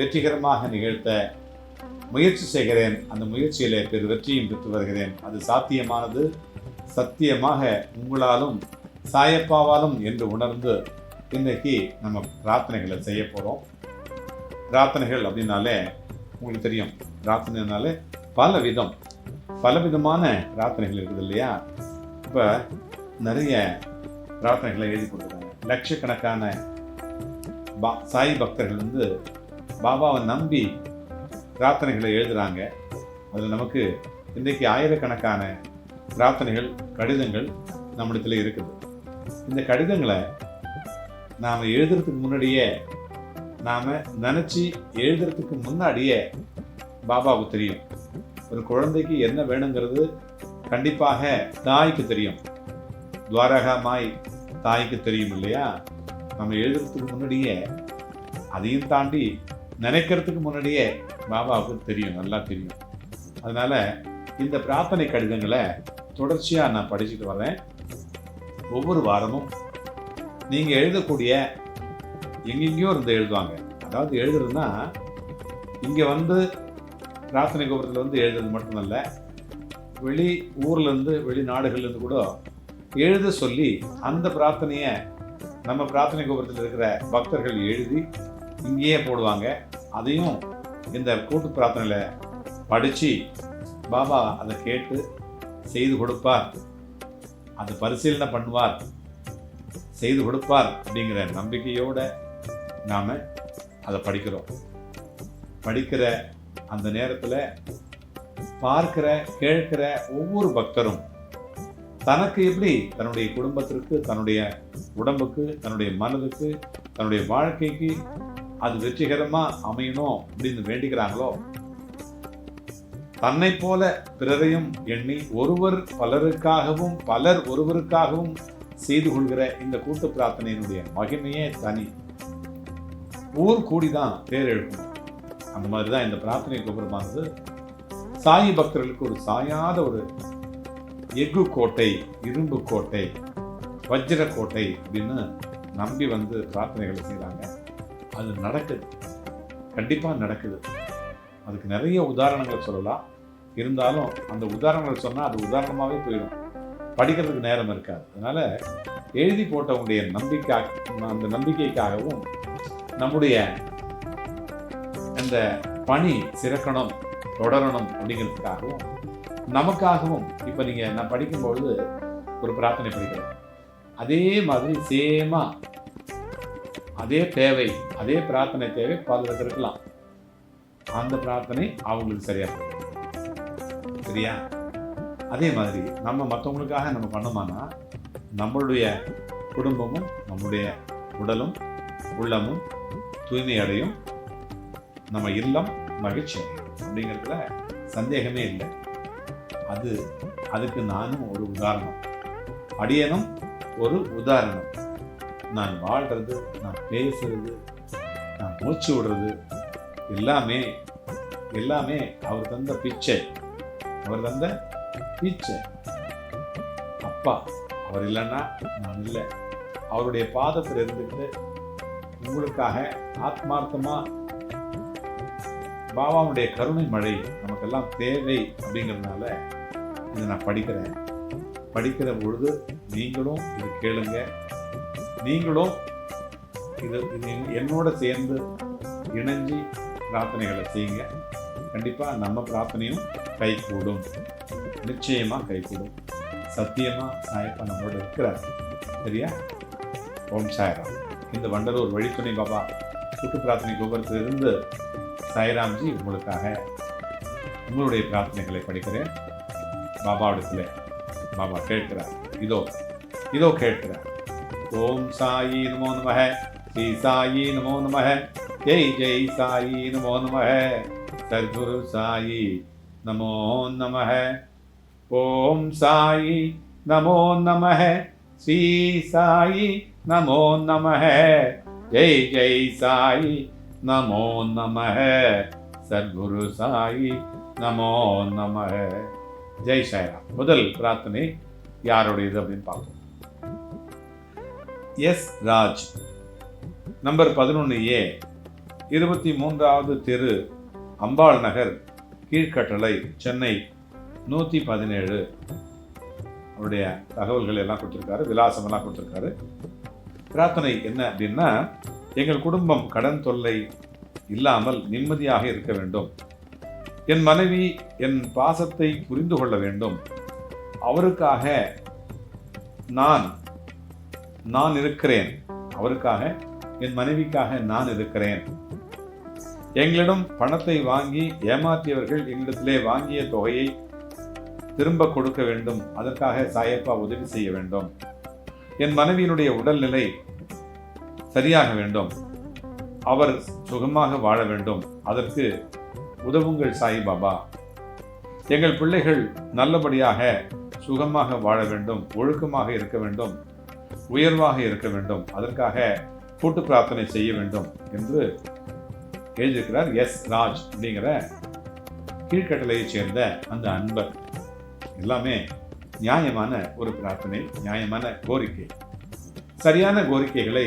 வெற்றிகரமாக நிகழ்த்த முயற்சி செய்கிறேன். அந்த முயற்சியிலே பெரு வெற்றியும் பெற்று வருகிறேன். அது சாத்தியமானது. சத்தியமாக உங்களாலும் சாயப்பாவாலும் என்று உணர்ந்து இன்னைக்கு நம்ம பிரார்த்தனைகளை செய்ய போகிறோம் பிரார்த்தனைகள் அப்படின்னாலே உங்களுக்கு தெரியும். பிரார்த்தனைனாலே பல விதம் பல விதமான பிரார்த்தனைகள் இருக்குது இல்லையா? இப்போ நிறைய பிரார்த்தனைகளை எழுதி கொடுக்குறாங்க லட்சக்கணக்கான பா சாய் பக்தர்கள் வந்து பாபாவை நம்பி பிரார்த்தனைகளை எழுதுகிறாங்க அதில் நமக்கு இன்றைக்கு ஆயிரக்கணக்கான பிரார்த்தனைகள் கடிதங்கள் நம்மிடத்தில் இருக்குது. இந்த கடிதங்களை நாம் எழுதுறதுக்கு முன்னாடியே நாம் நினச்சி எழுதுறதுக்கு முன்னாடியே பாபாவுக்கு தெரியும். ஒரு குழந்தைக்கு என்ன வேணுங்கிறது கண்டிப்பாக தாய்க்கு தெரியும். துவாரகா மாய் தாய்க்கு தெரியும் இல்லையா? நம்ம எழுதுறதுக்கு முன்னாடியே அதையும் தாண்டி நினைக்கிறதுக்கு முன்னாடியே பாபாவுக்கு தெரியும் நல்லா தெரியும். அதனால் இந்த பிரார்த்தனை கடிதங்களை தொடர்ச்சியாக நான் படிச்சுட்டு வரேன் ஒவ்வொரு வாரமும் நீங்கள் எழுதக்கூடிய எங்கெங்கேயோ இருந்து எழுதுவாங்க. அதாவது எழுதுறதுன்னா இங்கே வந்து பிரார்த்தனை கோபுரத்தில் வந்து எழுதுறது மட்டுமல்ல வெளி ஊர்லேருந்து வெளிநாடுகள்லேருந்து கூட எழுத சொல்லி அந்த பிரார்த்தனையை நம்ம பிரார்த்தனை கோபுரத்தில் இருக்கிற பக்தர்கள் எழுதி இங்கேயே போடுவாங்க. அதையும் இந்த கூட்டு பிரார்த்தனையில் படித்து பாபா அதை கேட்டு செய்து கொடுப்பார். அதை பரிசீலனை பண்ணுவார். செய்து கொடுப்பார் அப்படிங்கிற நம்பிக்கையோடு நாம் அதை படிக்கிறோம். படிக்கிற அந்த நேரத்தில் பார்க்கிற கேட்கிற ஒவ்வொரு பக்தரும் தனக்கு எப்படி தன்னுடைய குடும்பத்திற்கு தன்னுடைய உடம்புக்கு தன்னுடைய மனதுக்கு தன்னுடைய வாழ்க்கைக்கு அது வெற்றிகரமா அமையணும் அப்படின்னு வேண்டிக்கிறாங்களோ? தன்னை போல பிறரையும் எண்ணி ஒருவர் பலருக்காகவும் பலர் ஒருவருக்காகவும் செய்து கொள்கிற இந்த கூட்டு பிரார்த்தனையினுடைய மகிமையே தனி. ஊர் கூடிதான் பேர் எழுப்பணும் அந்த மாதிரி தான் இந்த பிரார்த்தனை கோபுரமானது. சாயி பக்தர்களுக்கு ஒரு சாயாத ஒரு எஃகு கோட்டை இரும்பு கோட்டை வஜ்ர கோட்டை அப்படின்னு நம்பி வந்து பிரார்த்தனைகளை செய்கிறாங்க அது நடக்குது. கண்டிப்பாக நடக்குது. அதுக்கு நிறைய உதாரணங்களை சொல்லலாம். இருந்தாலும் அந்த உதாரணங்கள் சொன்னால் அது உதாரணமாகவே போயிடும். படிக்கிறதுக்கு நேரம் இருக்காது. அதனால் எழுதி போட்டவங்களுடைய நம்பிக்கை அந்த நம்பிக்கைக்காகவும் நம்முடைய அந்த பணி சிறக்கணும் தொடரணும் அப்படிங்கிறதுக்காகவும் நமக்காகவும் இப்போ நீங்கள் நான் படிக்கும்பொழுது ஒரு பிரார்த்தனை படிக்கிறேன் அதே மாதிரி சேமாக அதே தேவை அதே பிரார்த்தனை தேவை பலருக்கு இருக்கலாம். அந்த பிரார்த்தனை அவங்களுக்கு சரியா சரியா? அதே மாதிரி நம்ம மற்றவங்களுக்காக நம்ம பண்ணோமானா நம்மளுடைய குடும்பமும் நம்முடைய உடலும் உள்ளமும் தூய்மை அடையும். நம்ம இல்லம் மகிழ்ச்சி அடையும். அப்படிங்கிறதுல சந்தேகமே இல்லை. அது அதுக்கு நானும் ஒரு உதாரணம். அடியனும் ஒரு உதாரணம். நான் வாழ்கிறது நான் பேசுறது நான் மூச்சு விடுறது எல்லாமே எல்லாமே அவர் தந்த பிச்சை. அவர் தந்த பிச்சை. அப்பா அவர் இல்லைன்னா நான் இல்லை. அவருடைய பாதத்தில் இருந்துட்டு உங்களுக்காக ஆத்மார்த்தமாக பாபாவுடைய கருணை மழை நமக்கெல்லாம் தேவை அப்படிங்கிறதுனால இதை நான் படிக்கிறேன். படிக்கிற பொழுது நீங்களும் இது கேளுங்க. நீங்களும் இது என்னோட சேர்ந்து இணைஞ்சு பிரார்த்தனைகளை செய்யுங்க. கண்டிப்பாக நம்ம பிரார்த்தனையும் கைகூடும். நிச்சயமாக கைகூடும். சத்தியமாக சாயப்பா நம்மளோட இருக்கிறார். சரியா? ஓம் சாய்ராம். இந்த வண்டலூர் வழித்துணை பாபா கூட்டு பிரார்த்தனை கோபுரத்திலிருந்து சாய்ராம்ஜி உங்களுக்காக உங்களுடைய பிரார்த்தனைகளை படிக்கிறேன். பாபாவிடத்தில் பாபா கேட்கிறார். இதோ இதோ கேட்கிறார். ஓம் சாயி நமோ நமக ஸ்ரீ சாயி நமோ நமக ஜெய் ஜெய் சாயி நமோ நம சர்க்குரு சாயி நமோ நம ஓம் சாயி நமோ நம ஸ்ரீ சாயி நமோ நம ஜெய் ஜெய் சாயி நமோ நம சர்க்குரு சாயி நமோ நம ஜெய் சாய்ராம் முதல் பிரார்த்தனை யாருடையது அப்படின்னு பார்ப்போம் எஸ் ராஜ். நம்பர் பதினொன்று ஏ. இருபத்தி மூன்றாவது தெரு அம்பாள் நகர் கீழ்கட்டளை சென்னை. நூற்றி பதினேழு அவருடைய தகவல்கள் எல்லாம் கொடுத்துருக்காரு விலாசம் எல்லாம் கொடுத்துருக்காரு. பிரார்த்தனை என்ன அப்படின்னா எங்கள் குடும்பம் கடன் தொல்லை இல்லாமல் நிம்மதியாக இருக்க வேண்டும். என் மனைவி என் பாசத்தை புரிந்து கொள்ள வேண்டும். அவருக்காக நான் நான் இருக்கிறேன். அவருக்காக என் மனைவிக்காக நான் இருக்கிறேன். எங்களிடம் பணத்தை வாங்கி ஏமாற்றியவர்கள் எங்களிடத்திலே வாங்கிய தொகையை திரும்ப கொடுக்க வேண்டும். அதற்காக சாயப்பா உதவி செய்ய வேண்டும். என் மனைவியினுடைய உடல்நிலை சரியாக வேண்டும். அவர் சுகமாக வாழ வேண்டும். அதற்கு உதவுங்கள் சாய்பாபா. எங்கள் பிள்ளைகள் நல்லபடியாக சுகமாக வாழ வேண்டும். ஒழுக்கமாக இருக்க வேண்டும். உயர்வாக இருக்க வேண்டும். அதற்காக கூட்டு பிரார்த்தனை செய்ய வேண்டும் என்று எழுதியிருக்கிறார் எஸ் ராஜ் அப்படிங்கிற கீழ்கட்டளையைச் சேர்ந்த அந்த அன்பர். எல்லாமே நியாயமான ஒரு பிரார்த்தனை நியாயமான கோரிக்கை. சரியான கோரிக்கைகளை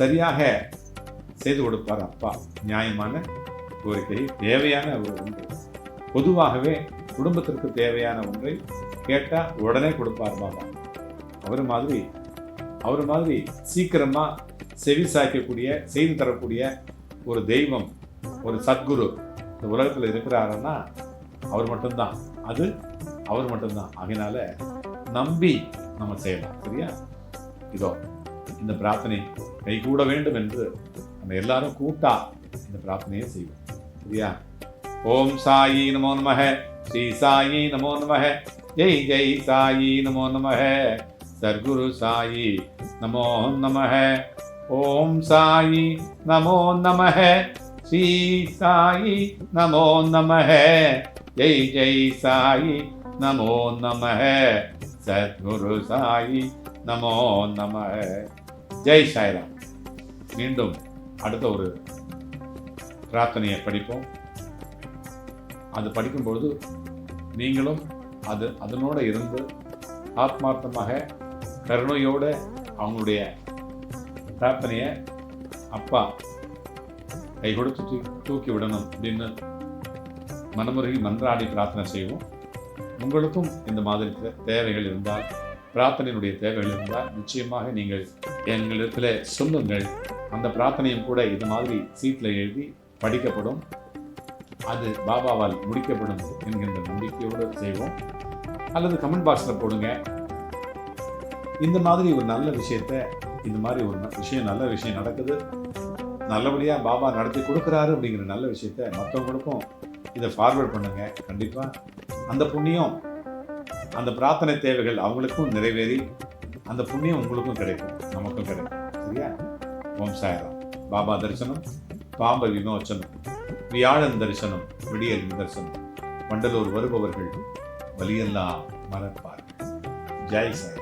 சரியாக செய்து கொடுப்பார் அப்பா. நியாயமான கோரிக்கை தேவையான ஒரு ஒன்று. பொதுவாகவே குடும்பத்திற்கு தேவையான ஒன்றை கேட்டால் உடனே கொடுப்பார் பாபா. அவர் மாதிரி அவர் மாதிரி சீக்கிரமாக செவி சாய்க்கக்கூடிய செய்து தரக்கூடிய ஒரு தெய்வம் ஒரு சத்குரு இந்த உலகத்தில் இருக்கிறாருன்னா அவர் மட்டும்தான். அது அவர் மட்டும்தான். அதனால நம்பி நம்ம செய்யலாம். சரியா? இதோ இந்த பிரார்த்தனை கைகூட வேண்டும் என்று நம்ம எல்லாரும் கூட்டா இந்த பிரார்த்தனையை செய்வோம். சரியா? ஓம் சாயி நமோ நமக ஸ்ரீ சாயி நமோ நமக ஜெய் ஜெய் சாயி நமோ நமக சர்க்குரு சாயி. நமோ நமக ஓம் சாயி நமோ நமக ஸ்ரீ சாயி நமோ நமக ஜெய் ஜெய் சாயி நமோ நமக சத்குரு சாயி நமோ நம ஜெய் சாய்ராம். மீண்டும் அடுத்த ஒரு பிரார்த்தனையை படிப்போம். அது படிக்கும்பொழுது நீங்களும் அது அதனோட இருந்து ஆத்மார்த்தமாக கருணையோடு அவங்களுடைய பிரார்த்தனையை அப்பா கை கொடுத்து தூக்கி தூக்கி விடணும் அப்படின்னு மனமுருகி மன்றாடி பிரார்த்தனை செய்வோம். உங்களுக்கும் இந்த மாதிரி தே- தேவைகள் இருந்தால் பிரார்த்தனையினுடைய தேவைகள் இருந்தால் நிச்சயமாக நீங்கள் எங்களிடத்தில் சொல்லுங்கள். அந்த பிரார்த்தனையும் கூட இது மாதிரி சீட்டில் எழுதி படிக்கப்படும். அது பாபாவால் முடிக்கப்படும் என்கின்ற நம்பிக்கையோடு செய்வோம். அல்லது கமெண்ட் பாக்ஸில் போடுங்க. இந்த மாதிரி ஒரு நல்ல விஷயத்த இந்த மாதிரி ஒரு விஷயம் நல்ல விஷயம் நடக்குது. நல்லபடியாக பாபா நடத்தி கொடுக்குறாரு அப்படிங்கிற நல்ல விஷயத்த மற்றவங்களுக்கும் இதை ஃபார்வர்ட் பண்ணுங்க. கண்டிப்பாக அந்த புண்ணியம் அந்த பிரார்த்தனை தேவைகள் அவங்களுக்கும் நிறைவேறி அந்த புண்ணியம் உங்களுக்கும் கிடைக்கும். நமக்கும் கிடைக்கும். சரியா? ஓம் சாயராம். பாபா தரிசனம் பாம்ப விமோச்சனம் வியாழன் தரிசனம் விடியல் தரிசனம் வண்டலூர் வருபவர்கள் வலியெல்லாம் மறப்பார் ஜெய் சாய்